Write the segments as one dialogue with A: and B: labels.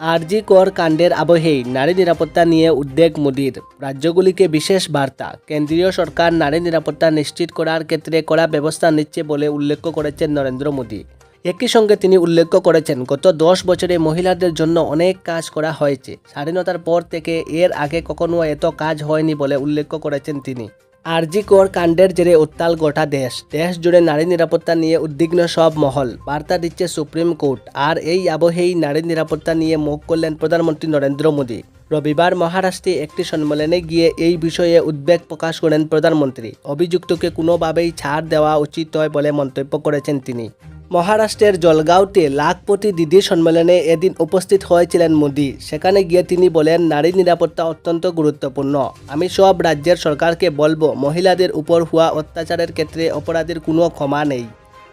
A: আরজি কর কাণ্ডের আবহেই নারী নিরাপত্তা নিয়ে উদ্বেগ মোদীর রাজ্যগুলিকে বিশেষ বার্তা কেন্দ্রীয় সরকার নারী নিরাপত্তা নিশ্চিত করার ক্ষেত্রে কড়া ব্যবস্থা নিচ্ছে বলে উল্লেখ করেছেন নরেন্দ্র মোদী। একই সঙ্গে তিনি উল্লেখ করেছেন, গত দশ বছরে মহিলাদের জন্য অনেক কাজ করা হয়েছে। স্বাধীনতার পর থেকে এর আগে কখনো এত কাজ হয়নি বলে উল্লেখ করেছেন তিনি। আরজি কর কাণ্ডের জেরে উত্তাল গোটা দেশ। দেশ জুড়ে নারী নিরাপত্তা নিয়ে উদ্বিগ্ন সব মহল বার্তা দিচ্ছে সুপ্রিম কোর্ট আর এই আবহেই নারী নিরাপত্তা নিয়ে মুখ করলেন প্রধানমন্ত্রী নরেন্দ্র মোদী। রবিবার মহারাষ্ট্রে একটি সম্মেলনে গিয়ে এই বিষয়ে উদ্বেগ প্রকাশ করেন প্রধানমন্ত্রী অভিযুক্তকে কোনোভাবেই ছাড় দেওয়া উচিত হয় বলে মন্তব্য করেছেন তিনি। মহারাষ্ট্রের জলগাঁওতে লাখপতি দিদি সম্মেলনে এদিন উপস্থিত হয়েছিলেন মোদি। সেখানে গিয়ে তিনি বলেন নারী নিরাপত্তা অত্যন্ত গুরুত্বপূর্ণ। আমি সব রাজ্যের সরকারকে বলব, মহিলাদের উপর হওয়া অত্যাচারের ক্ষেত্রে অপরাধের কোনো ক্ষমা নেই।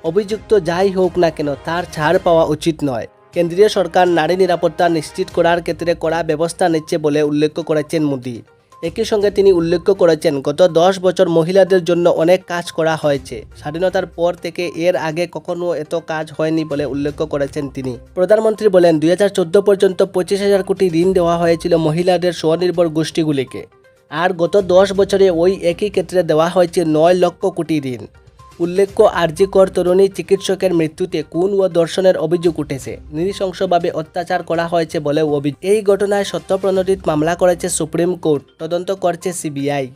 A: অভিযুক্ত যাই হোক না কেন, তার ছাড় পাওয়া উচিত নয়। কেন্দ্রীয় সরকার নারী নিরাপত্তা নিশ্চিত করার ক্ষেত্রে কড়া ব্যবস্থা নিচ্ছে বলে উল্লেখ করেছেন মোদি। একই সঙ্গে তিনি উল্লেখ করেছেন, গত দশ বছর মহিলাদের জন্য অনেক কাজ করা হয়েছে। স্বাধীনতার পর থেকে এর আগে কখনো এত কাজ হয়নি বলে উল্লেখ করেছেন তিনি। প্রধানমন্ত্রী বলেন, দুই হাজার চোদ্দ পর্যন্ত পঁচিশ হাজার কোটি ঋণ দেওয়া হয়েছিল মহিলাদের স্বনির্ভর গোষ্ঠীগুলিকে। আর গত দশ বছরে ওই একই ক্ষেত্রে দেওয়া হয়েছে নয় লক্ষ কোটি ঋণ। উল্লেখ্য, আরজিকর তরুণী চিকিৎসকের মৃত্যুতে খুন ও দর্শনের অভিযোগ উঠেছে। নৃশংসভাবে অত্যাচার করা হয়েছে বলেও অভিযোগ। এই ঘটনায় সত্যপ্রণোদিত মামলা করেছে সুপ্রিম কোর্ট। তদন্ত করছে সিবিআই।